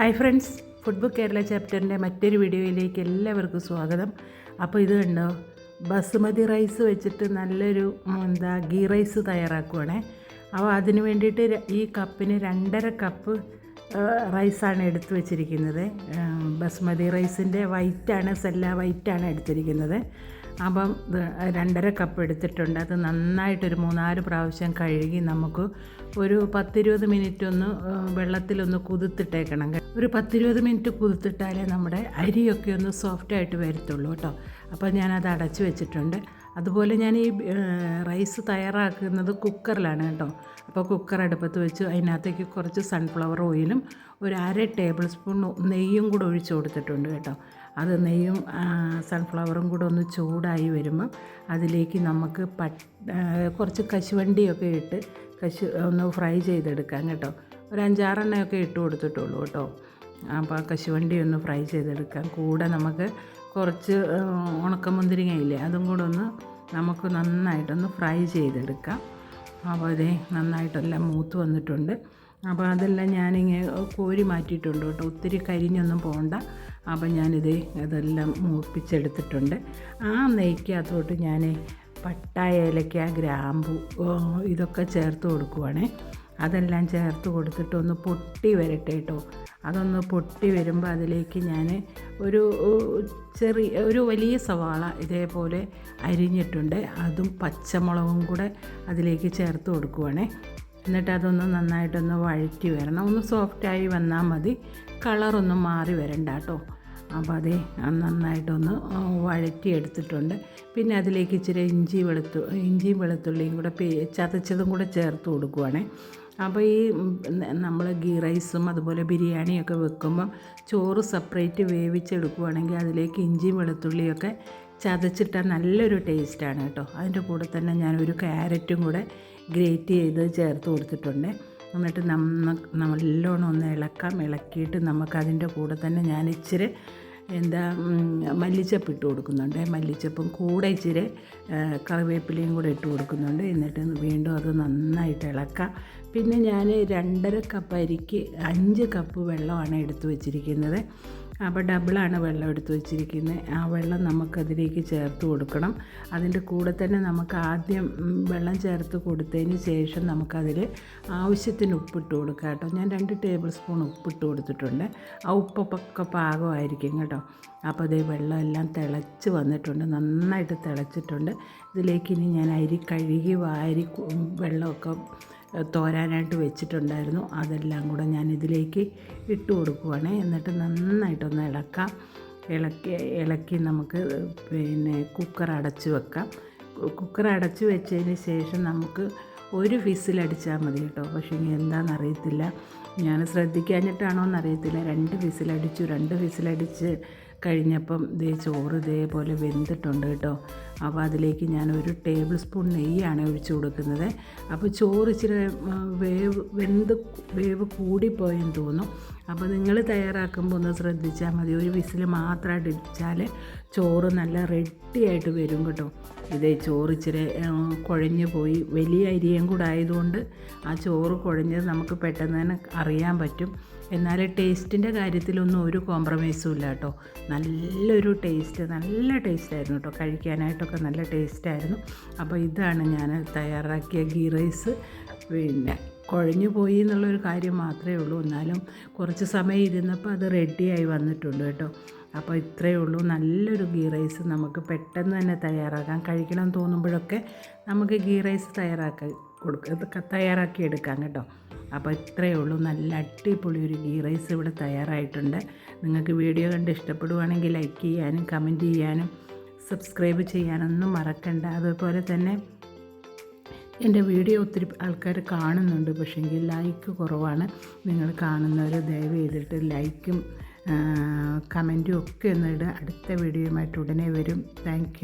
Hi friends food book Kerala ചാപ്റ്ററിന്റെ മറ്റൊരു വീഡിയോയിലേക്ക് എല്ലാവർക്കും സ്വാഗതം. അപ്പോൾ ഇത് കണ്ടോ ബസുമതി റൈസ് വെച്ചിട്ട് നല്ലൊരു എന്താ ഗീ റൈസ് തയ്യാറാക്കുവാണേ. അപ്പോൾ അതിന് വേണ്ടിയിട്ട് ഈ കപ്പിന് രണ്ടര കപ്പ് റൈസാണ് എടുത്തു വെച്ചിരിക്കുന്നത്. ബസുമതി റൈസിന്റെ വൈറ്റാണ് സെല്ല വൈറ്റാണ് എടുത്തിരിക്കുന്നത്. അപ്പം രണ്ടര കപ്പ് എടുത്തിട്ടുണ്ട്. അത് നന്നായിട്ടൊരു മൂന്നാൽ പ്രാവശ്യം കഴുകി നമുക്ക് ഒരു പത്തിരുപത് മിനിറ്റ് ഒന്ന് വെള്ളത്തിലൊന്ന് കുതിർത്തിട്ടേക്കണം. ഒരു പത്തിരുപത് മിനിറ്റ് കുതിർത്തിട്ടാലേ നമ്മുടെ അരിയൊക്കെ ഒന്ന് സോഫ്റ്റ് ആയിട്ട് വരത്തുള്ളൂ കേട്ടോ. അപ്പോൾ ഞാനത് അടച്ചു വെച്ചിട്ടുണ്ട്. അതുപോലെ ഞാൻ ഈ റൈസ് തയ്യാറാക്കുന്നത് കുക്കറിലാണ് കേട്ടോ. അപ്പോൾ കുക്കർ അടുപ്പത്ത് വെച്ച് അതിനകത്തേക്ക് കുറച്ച് സൺഫ്ലവർ ഓയിലും ഒരു അര ടേബിൾ സ്പൂൺ നെയ്യും കൂടെ ഒഴിച്ച് കൊടുത്തിട്ടുണ്ട് കേട്ടോ. അത് നെയ്യും സൺഫ്ലവറും കൂടെ ഒന്ന് ചൂടായി വരുമ്പം അതിലേക്ക് നമുക്ക് പട്ട് കുറച്ച് കശുവണ്ടിയൊക്കെ ഇട്ട് കശു ഒന്ന് ഫ്രൈ ചെയ്തെടുക്കാം കേട്ടോ. ഒരു അഞ്ചാറെണ്ണയൊക്കെ ഇട്ട് കൊടുത്തിട്ടുള്ളൂ കേട്ടോ. അപ്പോൾ ആ കശുവണ്ടി ഒന്ന് ഫ്രൈ ചെയ്തെടുക്കാം. കൂടെ നമുക്ക് കുറച്ച് ഉണക്കമുന്തിരിങ്ങയില്ലേ അതും കൂടെ ഒന്ന് നമുക്ക് നന്നായിട്ടൊന്ന് ഫ്രൈ ചെയ്തെടുക്കാം. അപ്പോൾ അതേ നന്നായിട്ടെല്ലാം മൂത്ത് വന്നിട്ടുണ്ട്. അപ്പോൾ അതെല്ലാം ഞാനിങ്ങനെ കോരി മാറ്റിയിട്ടുണ്ട് കേട്ടോ. ഒത്തിരി കരിഞ്ഞൊന്നും പോകണ്ട അപ്പോൾ ഞാനിത് ഇതെല്ലാം മൂപ്പിച്ചെടുത്തിട്ടുണ്ട്. ആ നെയ്ക്കകത്തോട്ട് ഞാൻ പട്ട ഏലക്ക ഗ്രാമ്പു ഇതൊക്കെ ചേർത്ത് കൊടുക്കുവാണേ. അതെല്ലാം ചേർത്ത് കൊടുത്തിട്ട് ഒന്ന് പൊട്ടി വരട്ടെ കേട്ടോ അതൊന്ന് പൊട്ടി വരുമ്പോൾ അതിലേക്ക് ഞാൻ ഒരു ചെറിയ ഒരു വലിയ സവാള ഇതേപോലെ അരിഞ്ഞിട്ടുണ്ട്. അതും പച്ചമുളകും കൂടെ അതിലേക്ക് ചേർത്ത് കൊടുക്കുവാണേ. എന്നിട്ട് അതൊന്ന് നന്നായിട്ടൊന്ന് വഴറ്റി വരണം. ഒന്ന് സോഫ്റ്റായി വന്നാൽ മതി. കളറൊന്നും മാറി വരണ്ട കേട്ടോ അപ്പോൾ അതേ നന്നായിട്ടൊന്ന് വഴറ്റി എടുത്തിട്ടുണ്ട് പിന്നെ അതിലേക്ക് ഇച്ചിരി ഇഞ്ചി വെളുത്തു ഇഞ്ചിയും വെളുത്തുള്ളിയും കൂടെ ചതച്ചതും കൂടെ ചേർത്ത് കൊടുക്കുവാണേ. അപ്പോൾ ഈ നമ്മൾ ഗീ റൈസും അതുപോലെ ബിരിയാണിയൊക്കെ വെക്കുമ്പോൾ ചോറ് സെപ്പറേറ്റ് വേവിച്ചെടുക്കുവാണെങ്കിൽ അതിലേക്ക് ഇഞ്ചിയും വെളുത്തുള്ളിയൊക്കെ ചതച്ചിട്ടാൽ നല്ലൊരു ടേസ്റ്റാണ് കേട്ടോ. അതിന്റെ കൂടെ തന്നെ ഞാൻ ഒരു ക്യാരറ്റും കൂടെ ഗ്രേറ്റ് ചെയ്ത് ചേർത്ത് കൊടുത്തിട്ടുണ്ട്. എന്നിട്ട് നമ്മ നല്ലോണം ഒന്ന് ഇളക്കാം. ഇളക്കിയിട്ട് നമുക്കതിന്റെ കൂടെ തന്നെ ഞാൻ ഇച്ചിരി എന്താ മല്ലിച്ചപ്പ് ഇട്ട് കൊടുക്കുന്നുണ്ട്. മല്ലിച്ചപ്പും കൂടെ ഇച്ചിരി കറിവേപ്പിലയും കൂടെ ഇട്ട് കൊടുക്കുന്നുണ്ട്. എന്നിട്ട് വീണ്ടും അത് നന്നായിട്ട് ഇളക്കാം. പിന്നെ ഞാൻ രണ്ടര കപ്പ് അരിക്ക് അഞ്ച് കപ്പ് വെള്ളമാണ് എടുത്തു വച്ചിരിക്കുന്നത്. അപ്പോൾ ഡബിളാണ് വെള്ളം എടുത്ത് വെച്ചിരിക്കുന്നത്. ആ വെള്ളം നമുക്കതിലേക്ക് ചേർത്ത് കൊടുക്കണം. അതിന്റെ കൂടെ തന്നെ നമുക്ക് ആദ്യം വെള്ളം ചേർത്ത് കൊടുത്തതിന് ശേഷം നമുക്കതിൽ ആവശ്യത്തിന് ഉപ്പിട്ട് കൊടുക്കാം കേട്ടോ. ഞാൻ രണ്ട് ടേബിൾ സ്പൂൺ ഉപ്പിട്ട് കൊടുത്തിട്ടുണ്ട്. ആ ഉപ്പൊക്കെ പാകമായിരിക്കും കേട്ടോ. അപ്പോൾ അതേ വെള്ളമെല്ലാം തിളച്ച് വന്നിട്ടുണ്ട്. നന്നായിട്ട് തിളച്ചിട്ടുണ്ട്. ഇതിലേക്ക് ഇനി ഞാൻ അരി കഴുകി വാരി വെള്ളമൊക്കെ തോരാനായിട്ട് വെച്ചിട്ടുണ്ടായിരുന്നു. അതെല്ലാം കൂടെ ഞാൻ ഇതിലേക്ക് ഇട്ട് കൊടുക്കുവാണ്. എന്നിട്ട് നന്നായിട്ടൊന്ന് ഇളക്കാം. ഇളക്കി ഇളക്കി നമുക്ക് പിന്നെ കുക്കർ അടച്ച് വെക്കാം. കുക്കർ അടച്ച് വെച്ചതിന് ശേഷം നമുക്ക് ഒരു വിസിലടിച്ചാൽ മതി കേട്ടോ. പക്ഷേ എന്താണെന്നറിയത്തില്ല. ഞാൻ ശ്രദ്ധിക്കാഞ്ഞിട്ടാണോ എന്നറിയത്തില്ല രണ്ട് വിസിലടിച്ചു രണ്ട് വിസിലടിച്ച് കഴിഞ്ഞപ്പം ഇതേ ചോറ് ഇതേപോലെ വെന്തിട്ടുണ്ട് കേട്ടോ. അപ്പോൾ അതിലേക്ക് ഞാൻ ഒരു ടേബിൾ സ്പൂൺ നെയ്യാണ് ഒഴിച്ച് കൊടുക്കുന്നത്. അപ്പോൾ ചോറ് ഇച്ചിരി വേവ് വെന്ത് വേവ് കൂടിപ്പോയെന്ന് തോന്നും. അപ്പോൾ നിങ്ങൾ തയ്യാറാക്കുമ്പോൾ ഒന്ന് ശ്രദ്ധിച്ചാൽ മതി. ഒരു വിസിൽ മാത്രമായിട്ട് ഇടിച്ചാൽ ചോറ് നല്ല റെഡിയായിട്ട് വരും കേട്ടോ. ഇതേ ചോറ് ഇച്ചിരി കുഴഞ്ഞു പോയി. വലിയ അരിയും കൂടെ ആയതുകൊണ്ട് ആ ചോറ് കുഴഞ്ഞത് നമുക്ക് പെട്ടെന്ന് തന്നെ അറിയാൻ പറ്റും. എന്നാൽ ടേസ്റ്റിന്റെ കാര്യത്തിലൊന്നും ഒരു കോംപ്രമൈസും ഇല്ല കേട്ടോ. നല്ലൊരു ടേസ്റ്റ് നല്ല ടേസ്റ്റായിരുന്നു കേട്ടോ. കഴിക്കാനായിട്ടൊക്കെ നല്ല ടേസ്റ്റായിരുന്നു അപ്പോൾ ഇതാണ് ഞാൻ തയ്യാറാക്കിയ ഗീ റൈസ്. പിന്നെ കുഴഞ്ഞു പോയി എന്നുള്ളൊരു കാര്യം മാത്രമേ ഉള്ളൂ. എന്നാലും കുറച്ച് സമയം ഇരുന്നപ്പോൾ അത് റെഡിയായി വന്നിട്ടുണ്ട് കേട്ടോ. അപ്പോൾ ഇത്രയേ ഉള്ളൂ. നല്ലൊരു ഗീ റൈസ് നമുക്ക് പെട്ടെന്ന് തന്നെ തയ്യാറാക്കാൻ കഴിക്കണം തോന്നുമ്പോഴൊക്കെ നമുക്ക് ഗീ റൈസ് തയ്യാറാക്കി കൊടുക്കുക തയ്യാറാക്കി എടുക്കാം കേട്ടോ. അപ്പോൾ ഇത്രയേ ഉള്ളൂ. നല്ല അടിപൊളി ഒരു ഗീ റൈസ് ഇവിടെ തയ്യാറായിട്ടുണ്ട്. നിങ്ങൾക്ക് വീഡിയോ കണ്ട് ഇഷ്ടപ്പെടുവാണെങ്കിൽ ലൈക്ക് ചെയ്യാനും കമന്റ് ചെയ്യാനും സബ്സ്ക്രൈബ് ചെയ്യാനൊന്നും മറക്കണ്ട. അതുപോലെ തന്നെ എന്റെ വീഡിയോ ഒത്തിരി ആൾക്കാർ കാണുന്നുണ്ട്. പക്ഷേങ്കിൽ ലൈക്ക് കുറവാണ്. നിങ്ങൾ കാണുന്നവർ ദയവ് ചെയ്തിട്ട് ലൈക്കും കമന്റും ഒക്കെ ഒന്ന് ഇടുക അടുത്ത വീഡിയോയുമായിട്ട് ഉടനെ വരും. താങ്ക്